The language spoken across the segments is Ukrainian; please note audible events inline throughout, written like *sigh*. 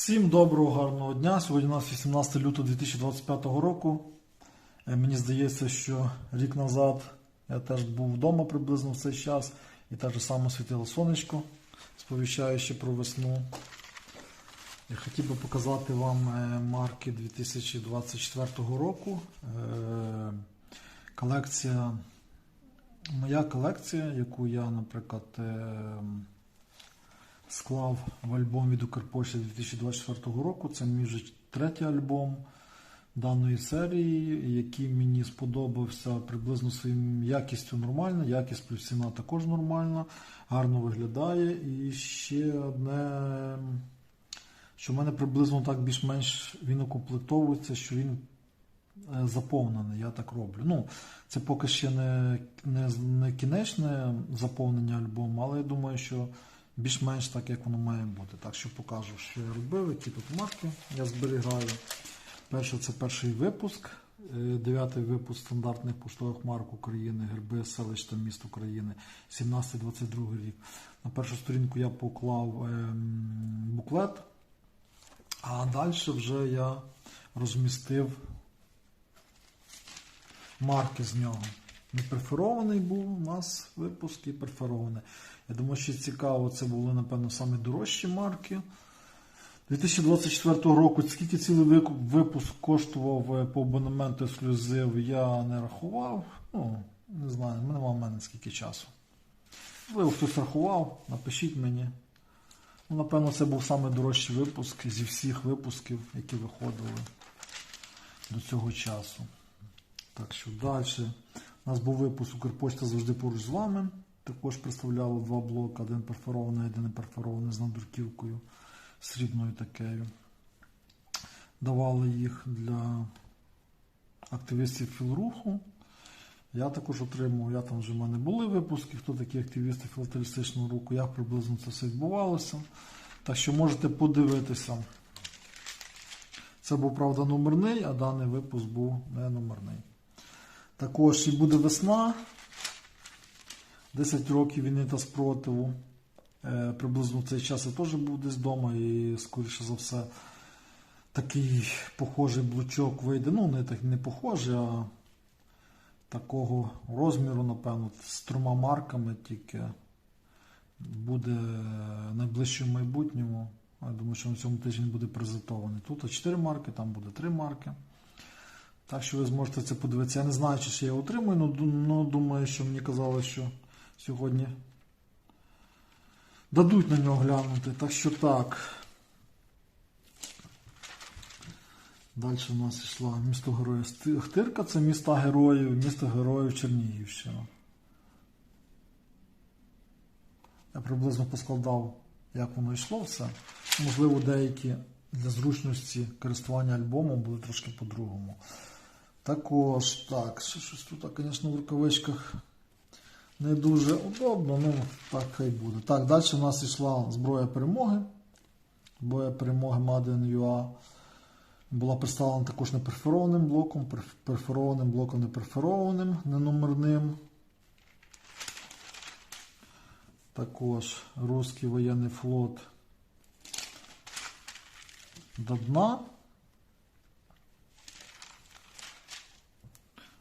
Всім доброго, гарного дня. Сьогодні у нас 18 лютого 2025 року. Е, Мені здається, що рік назад я теж був вдома приблизно в цей час і так же само світило сонечко, сповіщаючи про весну. Я хотів би показати вам е, марки 2024 року. Е, Колекція, моя колекція, яку я, наприклад, склав в альбом від Укрпошти 2024 року. Це мій вже третій альбом даної серії, який мені сподобався приблизно своїм якістю нормальна, якість плюс ціна також нормальна, гарно виглядає. І ще одне, що в мене приблизно так більш-менш він укомплектовується, що він е, заповнений, я так роблю. Ну, це поки ще не, не, не кінечне заповнення альбому, але я думаю, що більш-менш так, як воно має бути. Так що покажу, що я робив, які тут марки я зберігаю. Перше, це перший випуск, е, дев'ятий випуск стандартних поштових марок України, герби селищ та міст України, 17-22 рік. На першу сторінку я поклав ем, буклет, а далі вже я розмістив марки з нього. Не перфорований був у нас випуск і перфорований. Я думаю, що цікаво, це були, напевно, саме дорожчі марки. 2024 року, скільки цілий випуск коштував е, по абонементу ексклюзив, я не рахував. Ну, не знаю, нема в мене скільки часу. Можливо, хтось рахував, напишіть мені. Ну, напевно, це був саме дорожчий випуск зі всіх випусків, які виходили до цього часу. Так що далі. У нас був випуск Укрпочта завжди поруч з вами. Також представляло два блоки: один перфорований, один не перфорований з надруківкою срібною такою. Давали їх для активістів філруху. Я також отримав, я там вже в мене були випуски, хто такі активісти філателістичного руху, як приблизно це все відбувалося. Так що можете подивитися. Це був, правда, номерний, а даний випуск був не номерний. Також і буде весна. 10 років війни та спротиву. Е, Приблизно в цей час я теж був десь вдома і, скоріше за все, такий похожий блучок вийде. Ну, не так не похожий, а такого розміру, напевно, з трьома марками тільки буде в найближчому майбутньому. Я думаю, що на цьому тижні буде презентований. Тут 4 марки, там буде 3 марки. Так що ви зможете це подивитися. Я не знаю, чи ще я отримую, але думаю, що мені казали, що сьогодні дадуть на нього глянути. Так що так. Далі у нас йшла місто Героїв Хтирка, це міста героїв, місто героїв Чернігівщина. Я приблизно поскладав, як воно йшло все. Можливо, деякі для зручності користування альбомом були трошки по-другому. Також, так, щось тут, звісно, в рукавичках не дуже удобно, ну так хай буде. Так, далі у нас йшла зброя перемоги. Зброя перемоги Madden UA була представлена також неперфорованим блоком, перф- перфорованим блоком неперфорованим, неномерним. Також Руський воєнний флот до дна.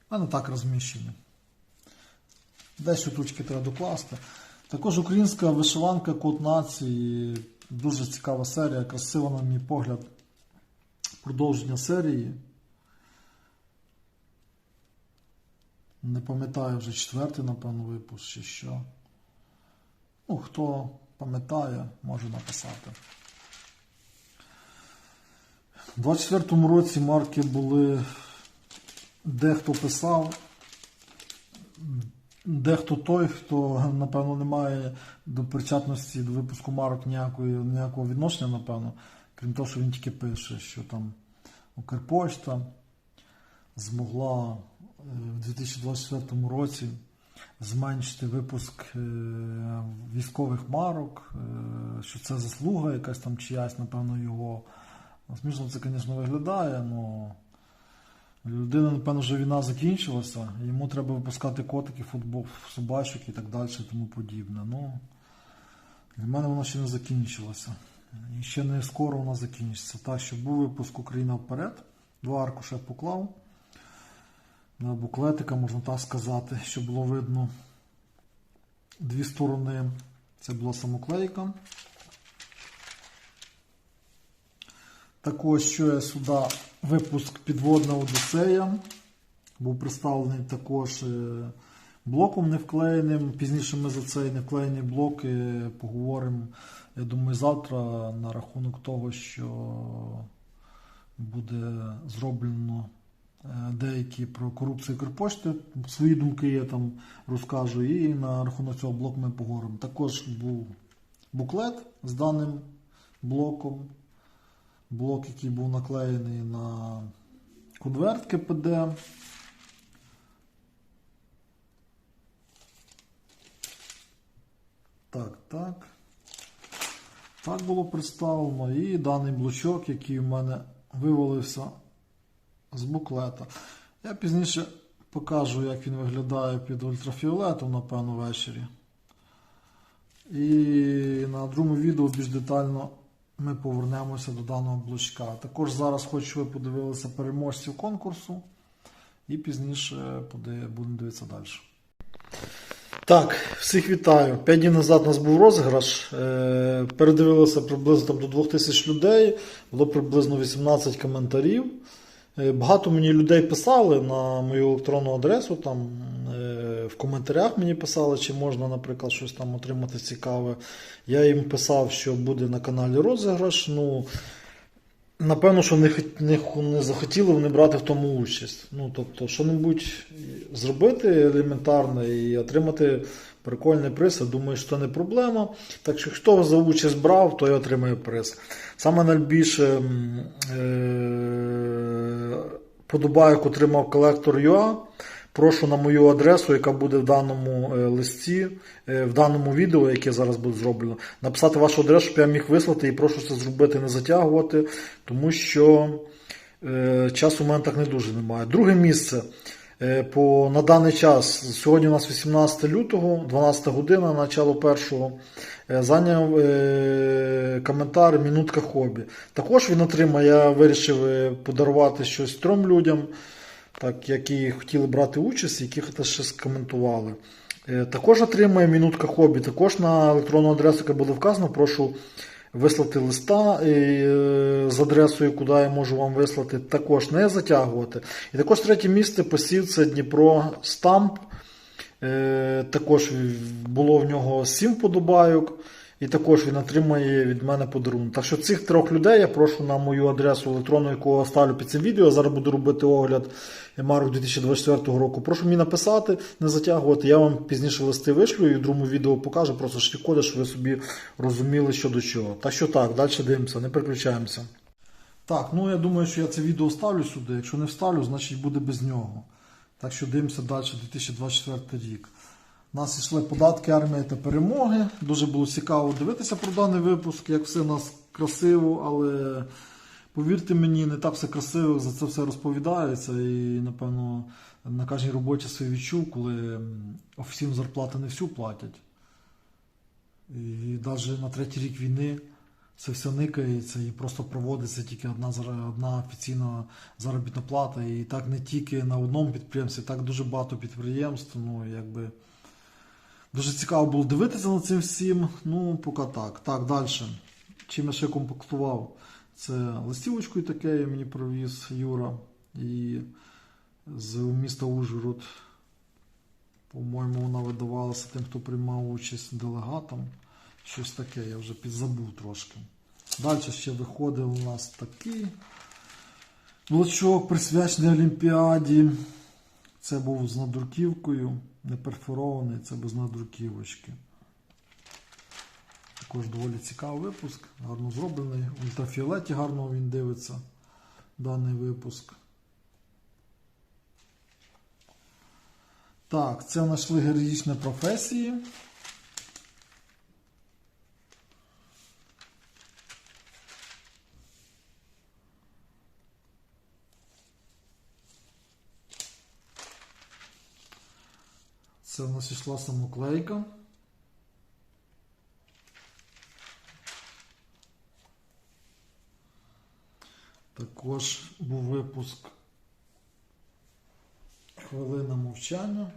У мене так розміщені. Дещо тучки треба докласти. Також українська вишиванка Код нації. Дуже цікава серія, красива, на мій погляд, продовження серії. Не пам'ятаю вже четвертий, напевно, випуск чи що. Ну, хто пам'ятає, може написати. У 24-му році марки були дехто писав, дехто той, хто, напевно, не має до причетності до випуску марок ніякої, ніякого відношення, напевно, крім того, що він тільки пише, що там Укрпошта змогла е, в 2024 році зменшити випуск е, військових марок, е, що це заслуга якась там чиясь, напевно, його. Смішно це, звісно, виглядає, але людина, напевно, вже війна закінчилася, йому треба випускати котиків, футбол, собачок і так далі, тому подібне. Ну, для мене воно ще не закінчилося. І ще не скоро вона закінчиться. Так що був випуск Україна вперед. Два аркуша я поклав. На буклетика, можна так сказати, щоб було видно дві сторони. Це була самоклейка. Також що я сюди випуск Підводна Одіссея. Був представлений також е, блоком не вклеєним. Пізніше ми за цей не вклеєний блок е, поговоримо, я думаю, завтра на рахунок того, що буде зроблено е, деякі про корупцію Укрпошти. Свої думки я там розкажу, і на рахунок цього блоку ми поговоримо. Також був буклет з даним блоком. Блок, який був наклеєний на конверт КПД. Так, так. Так було представлено. І даний блочок, який в мене вивалився з буклета. Я пізніше покажу, як він виглядає під ультрафіолетом, напевно, ввечері. І на другому відео більш детально ми повернемося до даного блочка. Також зараз хочу, щоб ви подивилися переможців конкурсу. І пізніше будемо дивитися далі. Так, всіх вітаю. П'ять днів назад у нас був розіграш. Е, Передивилося приблизно там, до 2000 людей, було приблизно 18 коментарів. Е, Багато мені людей писали на мою електронну адресу. Там, е, в коментарях мені писали, чи можна, наприклад, щось там отримати цікаве. Я їм писав, що буде на каналі розіграш. Ну, Напевно, що не, не, не захотіли вони брати в тому участь. Ну, тобто, що-небудь зробити елементарне і отримати прикольний приз, я думаю, що це не проблема. Так що, хто за участь брав, той отримає приз. Саме найбільше е- подобайок отримав колектор ЮА. Прошу на мою адресу, яка буде в даному е, листі, е, в даному відео, яке зараз буде зроблено, написати вашу адресу, щоб я міг вислати і прошу це зробити, не затягувати, тому що е, часу у мене так не дуже немає. Друге місце. По, на даний час, сьогодні у нас 18 лютого, 12 година, начало першого, зайняв е, коментар Мінутка хобі. Також він отримає, я вирішив подарувати щось трьом людям, так, які хотіли брати участь, які теж скоментували. Е, Також отримає Мінутка хобі, також на електронну адресу, яка буде вказана, прошу вислати листа е, з адресою, куди я можу вам вислати, також не затягувати. І також третє місце посів це Дніпро Стамп. Е, Також було в нього 7 подобайок. І також він отримає від мене подарунок. Так що цих трьох людей я прошу на мою адресу електронну, яку я ставлю під цим відео. Я зараз буду робити огляд марок 2024 року. Прошу мені написати, не затягувати. Я вам пізніше листи вишлю і в другому відео покажу просто штрих-коди, щоб ви собі розуміли, що до чого. Так що так, далі дивимося, не переключаємося. Так, ну я думаю, що я це відео ставлю сюди. Якщо не вставлю, значить буде без нього. Так що дивимося далі 2024 рік. У нас йшли податки армії та перемоги. Дуже було цікаво дивитися про даний випуск, як все у нас красиво, але повірте мені, не так все красиво, за це все розповідається. І, напевно, на кожній роботі своє відчув, коли м, офіційну зарплату не всю платять. І навіть на третій рік війни це все никається і просто проводиться тільки одна, одна офіційна заробітна плата. І так не тільки на одному підприємстві, так дуже багато підприємств. Ну, якби. Дуже цікаво було дивитися на цим всім. Ну, поки так. Так, далі. Чим я ще комплектував? Це листівочкою таке мені провіз Юра. І з міста Ужгород. По-моєму, вона видавалася тим, хто приймав участь делегатом. Щось таке, я вже підзабув трошки. Далі ще виходив у нас такий блочок, присвячений Олімпіаді. Це був з надруківкою, не перфорований, це без надруківочки. Також доволі цікавий випуск, гарно зроблений. В ультрафіолеті гарно він дивиться даний випуск. Так, це знайшли героїчні професії. Це в нас йшла самоклейка. Також був випуск Хвилина мовчання.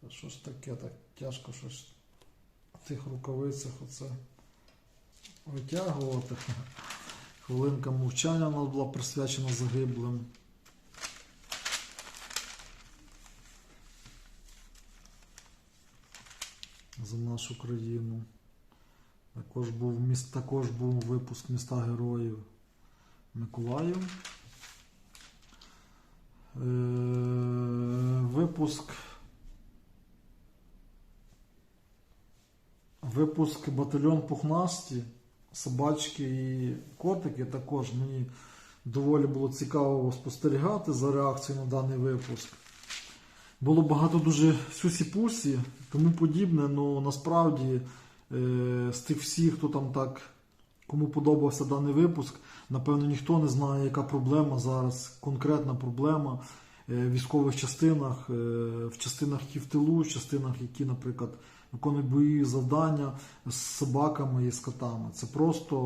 Та Що ж таке, так тяжко щось в тих рукавицях оце витягувати. *laughs* Хвилинка мовчання нас була присвячена загиблим. За нашу країну. Також був, також був випуск міста героїв Миколаїв. Е, випуск. Випуск батальйон Пухнасті, собачки і котики також мені доволі було цікаво спостерігати за реакцією на даний випуск. Було багато дуже сюсі-пусі, тому подібне, але насправді е, з тих всіх, хто там так, кому подобався даний випуск, напевно, ніхто не знає, яка проблема зараз, конкретна проблема е, в військових частинах, е, в частинах, які в тилу, в частинах, які, наприклад, виконують бойові завдання з собаками і з котами. Це просто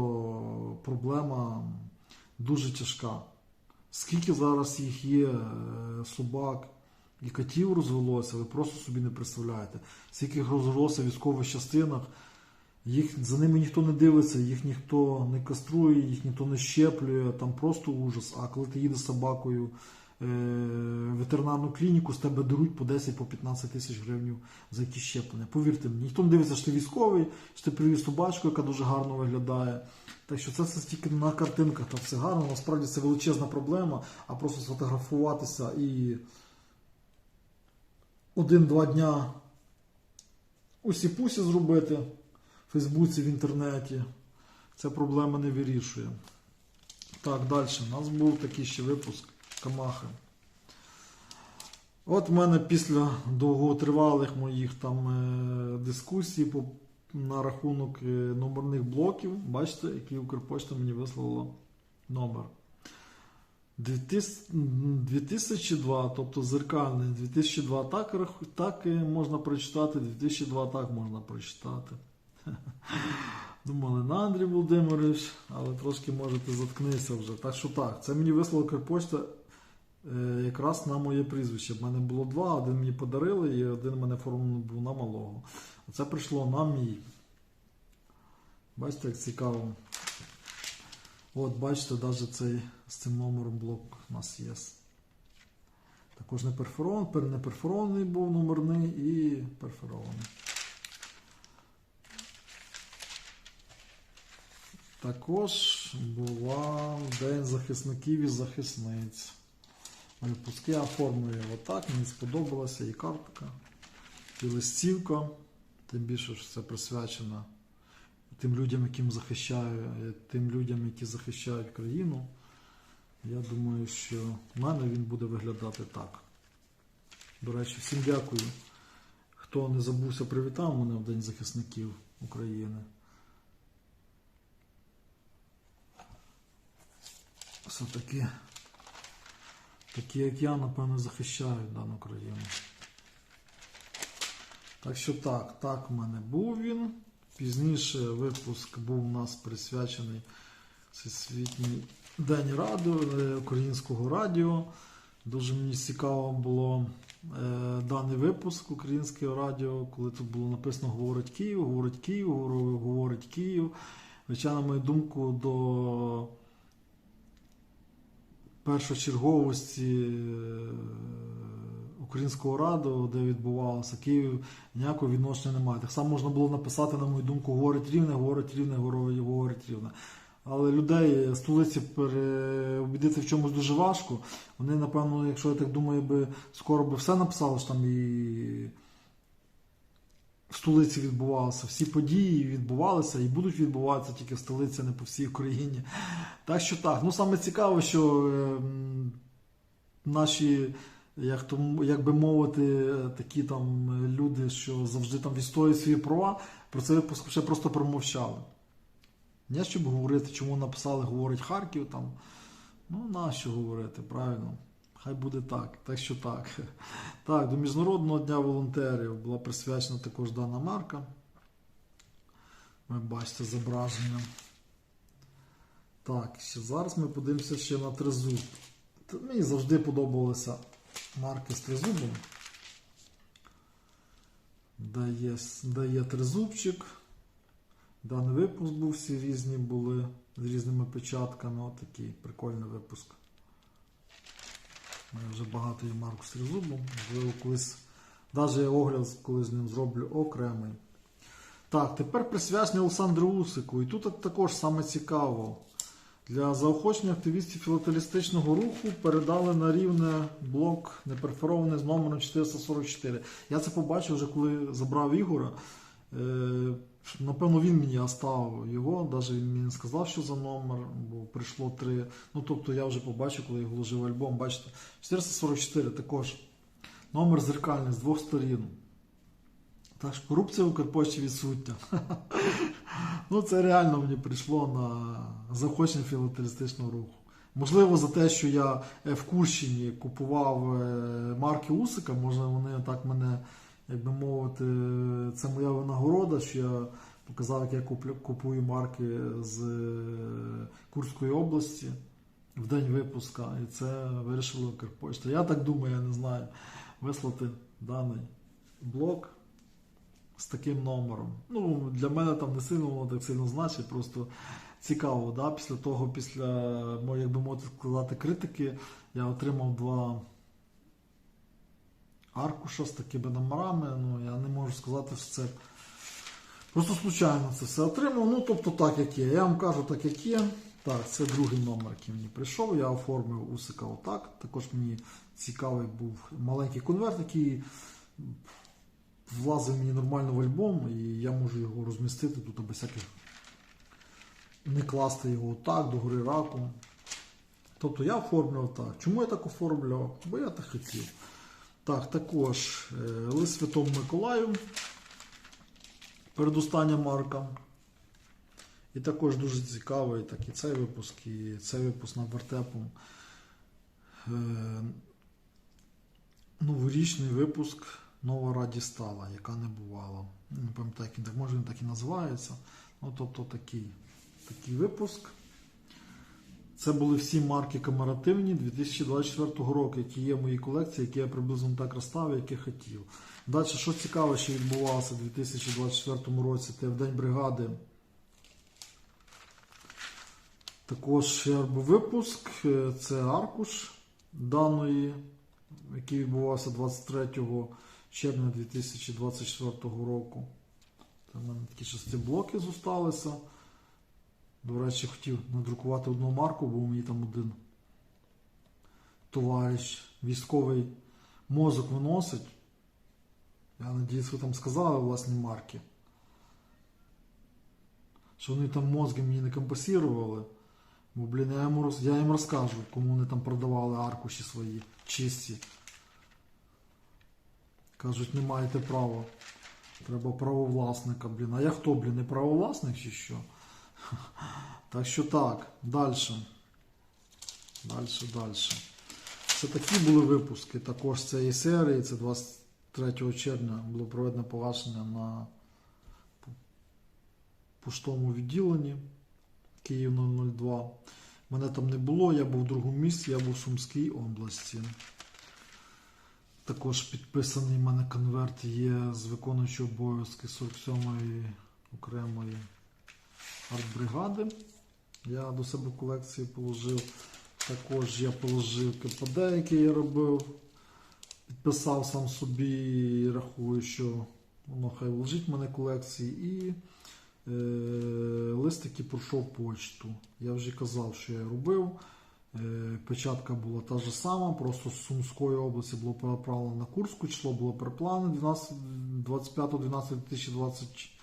проблема дуже тяжка. Скільки зараз їх є собак і котів розвелося, ви просто собі не представляєте. Скільки розвелося в військових частинах, їх, за ними ніхто не дивиться, їх ніхто не каструє, їх ніхто не щеплює, там просто ужас. А коли ти їдеш собакою е, ветеринарну клініку, з тебе беруть по 10 по 15 тисяч гривень за якісь щеплення. Повірте мені, ніхто не дивиться, що ти військовий, що ти привіз собачку, яка дуже гарно виглядає. Так що це все тільки на картинках, там все гарно, насправді це величезна проблема, а просто сфотографуватися і один-два дня усі пусі зробити в Фейсбуці, в інтернеті. Це проблема не вирішує. Так, далі. У нас був такий ще випуск Камахи. От в мене після довготривалих моїх там е, дискусій по, на рахунок е, номерних блоків, бачите, який Укрпочта мені вислала номер. 2000 2002, тобто зеркальний, 2002 так, так можна прочитати, 2002 так можна прочитати. Думали, на Андрій Володимирович, але трошки можете заткнися вже. Так що так, це мені вислала Укрпочта е, якраз на моє прізвище. В мене було два, один мені подарили і один мене оформлений був на малого. А це прийшло на мій. Бачите, як цікаво. От, бачите, навіть цей з цим номером блок у нас є. Також не перфорований, не перфорований був номерний і перфорований. Також була День захисників і захисниць. Випуски я оформлюю отак, мені сподобалася і картка, і листівка. Тим більше, що це присвячено тим людям, яким захищаю, тим людям, які захищають країну. Я думаю, що в мене він буде виглядати так. До речі, всім дякую. Хто не забувся, привітав мене в День захисників України. Все-таки, такі як я, напевно, захищають дану країну. Так що так, так в мене був він. Пізніше випуск був у нас присвячений Всесвітній День радіо, е, українського радіо. Дуже мені цікаво було е, даний випуск українського радіо, коли тут було написано Говорить Київ, говорить Київ, говорить Київ. Хоча, на мою думку, до першочерговості е, українського радіо, де відбувалося Київ, ніякого відношення немає. Так само можна було написати, на мою думку, говорить рівне, говорить рівне, говорить рівне. Але людей столиці переубідити в чомусь дуже важко. Вони, напевно, якщо я так думаю, би скоро би все написали, що там і в столиці відбувалося. Всі події відбувалися і будуть відбуватися тільки в столиці, а не по всій Україні. Так що так. Ну саме цікаве, що е, наші, як, то, як би мовити, такі там люди, що завжди там відстоюють свої права, про це ще просто промовчали. Не щоб говорити, чому написали, говорить Харків там. Ну, нащо говорити, правильно? Хай буде так. Так що так. *laughs* Так, до Міжнародного дня волонтерів була присвячена також дана марка. Ви бачите зображення. Так, ще зараз ми подивимося ще на тризуб. Мені завжди подобалися марки з тризубом. Де є, де є тризубчик. Даний випуск був, всі різні були з різними печатками. Ось такий прикольний випуск. У мене вже багато є марок з тризубом. Колись, навіть я огляд колись з ним зроблю окремий. Так, тепер присвячений Олександру Усику. І тут також саме цікаво. Для заохочення активістів філателістичного руху передали на рівне блок неперфорований з номером 444. Я це побачив вже, коли забрав Ігора. Напевно, він мені оставив його, навіть він мені не сказав, що за номер, бо прийшло три. Ну, тобто я вже побачив, коли я вложив альбом. Бачите, 444 також. Номер зеркальний з двох сторін. Так що корупція в Укрпошті відсутня. *laughs* Ну, це реально мені прийшло на захочення філателістичного руху. Можливо, за те, що я е, в Курщині купував е, марки Усика, може вони так мене, як би мовити, це моя винагорода, що я показав, як я куплю, купую марки з е, Курської області в день випуска. І це вирішила Укрпошта. Я так думаю, я не знаю, вислати даний блок з таким номером. Ну, для мене там не сильно воно так сильно значить, просто цікаво, да? після того, після як би мовити сказати, критики, я отримав два аркуша з такими номерами. Ну, я не можу сказати, що це просто случайно це все отримав. Ну, тобто так, як є. Я вам кажу, так як є. Так, це другий номер, який мені прийшов. Я оформив усика отак. Також мені цікавий був маленький конверт, який влазив мені нормально в альбом, і я можу його розмістити тут без всяких не класти його так, до гори раку. Тобто я оформлював так. Чому я так оформлював? Бо я так хотів. Так, також е, лист Святому Миколаю. Передостання марка. І також дуже цікавий так і цей випуск, і цей випуск на вертепом. Е, Новорічний випуск Нова Раді стала, яка не бувала. Не пам'ятаю, як він так, може він так і називається. Ну, тобто такий, такий випуск. Це були всі марки комаративні 2024 року, які є в моїй колекції, які я приблизно так розставив, які хотів. Далі, що цікаве, що відбувалося у 2024 році, це в День бригади. Також випуск, е, це аркуш даної, який відбувався 23 червня 2024 року. В мене такі шестиблоки зосталися. До речі, хотів надрукувати одну марку, бо мені там один товариш військовий мозок виносить. Я надіюсь, ви там сказали власні марки. Що вони там мозги мені не компенсували. Бо, блін, я йому, роз- я їм розкажу, кому вони там продавали аркуші свої чисті. Кажуть, не маєте права. Треба правовласника, блін. А я хто, блін, не правовласник чи що? *laughs* Так що так, далі. Далі, далі. Це такі були випуски також цієї серії. Це 23 червня було проведено погашення на пу- поштовому відділенні Київ 002. Мене там не було, я був в другому місці, я був в Сумській області. Також підписаний в мене конверт є з виконуючого обов'язки 47-ї окремої артбригади. Я до себе в колекції положив. Також я положив КПД, який я робив. Підписав сам собі і рахую, що воно хай лежить в мене колекції. І е, лист, пройшов почту. Я вже казав, що я робив. Е, Печатка була та ж сама, просто з Сумської області було переправлено на Курську, число було переплавлене 25.12.2024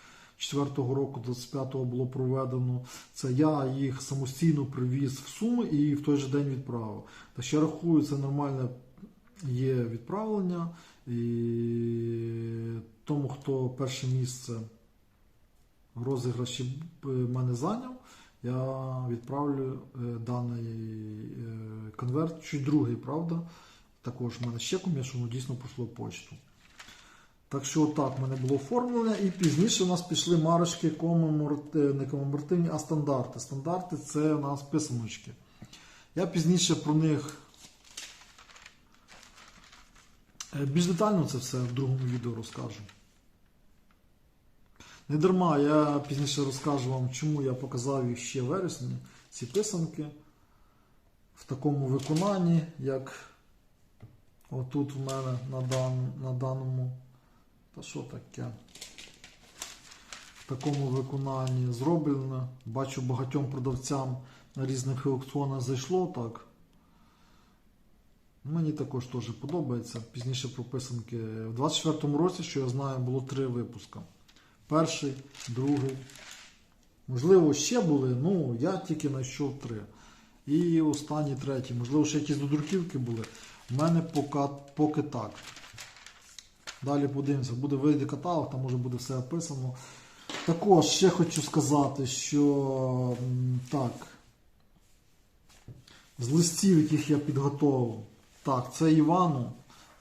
року, 25-го було проведено. Це я їх самостійно привіз в Суми і в той же день відправив. Так що я рахую, це нормальне є відправлення. І тому, хто перше місце в розіграші е, мене зайняв, я відправлю е, даний е, конверт, чуть другий, правда. Також в мене ще ком'є, що воно дійсно пройшло почту. Так що отак в мене було оформлення, і пізніше у нас пішли марочки не комеморативні, а стандарти. Стандарти це у нас писаночки. Я пізніше про них е, більш детально це все в другому відео розкажу. Не дарма, я пізніше розкажу вам, чому я показав їх ще вересні, ці писанки в такому виконанні, як отут в мене на, дан, на даному. Та що таке? В такому виконанні зроблено. Бачу багатьом продавцям на різних аукціонах зайшло так. Мені також теж подобається. Пізніше прописанки. В 24-му році, що я знаю, було три випуска. Перший, другий. Можливо, ще були, ну я тільки знайшов три. І останній третій. Можливо, ще якісь додруківки були. У мене поки, поки так. Далі подивимося, буде вийде каталог, там може буде все описано. Також ще хочу сказати, що так, з листів, яких я підготував, так, це Івану.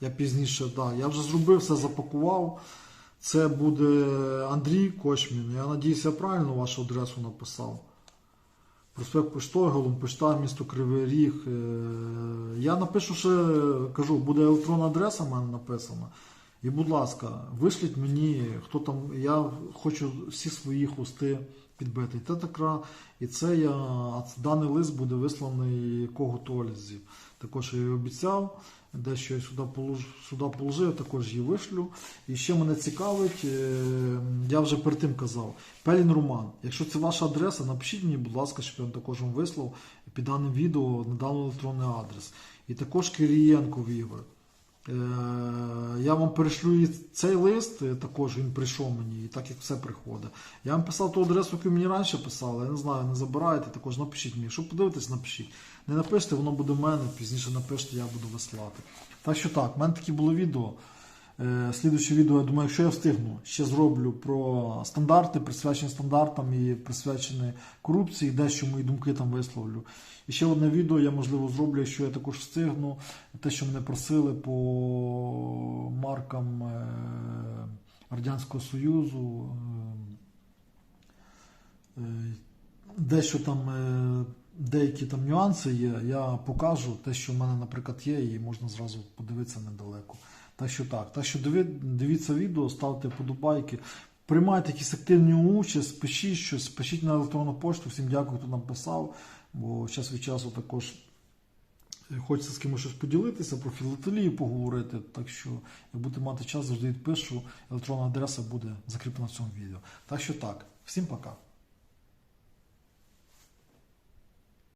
Я пізніше, так, я вже зробив все, запакував. Це буде Андрій Кочмін. Я надіюся, я правильно вашу адресу написав. Проспект Поштойголом, Пошта, місто Кривий Ріг. Е, Я напишу, що кажу, буде електронна адреса в мене написана. І, будь ласка, вишліть мені, хто там, я хочу всі свої хвости підбити. Це така, і це я, даний лист буде висланий кого Толізі. Також я їй обіцяв, дещо я сюди положив, сюди положив, також її вишлю. І ще мене цікавить, е, я вже перед тим казав, Пелін Роман. Якщо це ваша адреса, напишіть мені, будь ласка, щоб я вам також вам вислав під даним відео на даний електронний адрес. І також Кирієнко Ігор. Е, Я вам перешлю і цей лист, е, також він прийшов мені, і так як все приходить. Я вам писав ту адресу, яку мені раніше писали, я не знаю, не забираєте, також напишіть мені. Якщо подивитесь, напишіть. Не напишете, воно буде в мене, пізніше напишете, я буду вислати. Так що так, в мене такі було відео. Е, Слідуюче відео, я думаю, якщо я встигну, ще зроблю про стандарти, присвячені стандартам і присвячені корупції, дещо мої думки там висловлю. І ще одне відео я, можливо, зроблю, якщо я також встигну, те, що мене просили по маркам е, Радянського Союзу. е, Дещо там, деякі там нюанси є, я покажу те, що в мене, наприклад, є, і можна зразу подивитися недалеко. Так що так. Так що дивіться відео, ставте подобайки. Приймайте якісь активну участь, пишіть щось, пишіть на електронну пошту. Всім дякую, хто нам писав, бо час від часу також е, хочеться з кимось щось поділитися, про філателію поговорити. Так що, як будете мати час, завжди відпишу. Електронна адреса буде закріплена в цьому відео. Так що так, всім пока.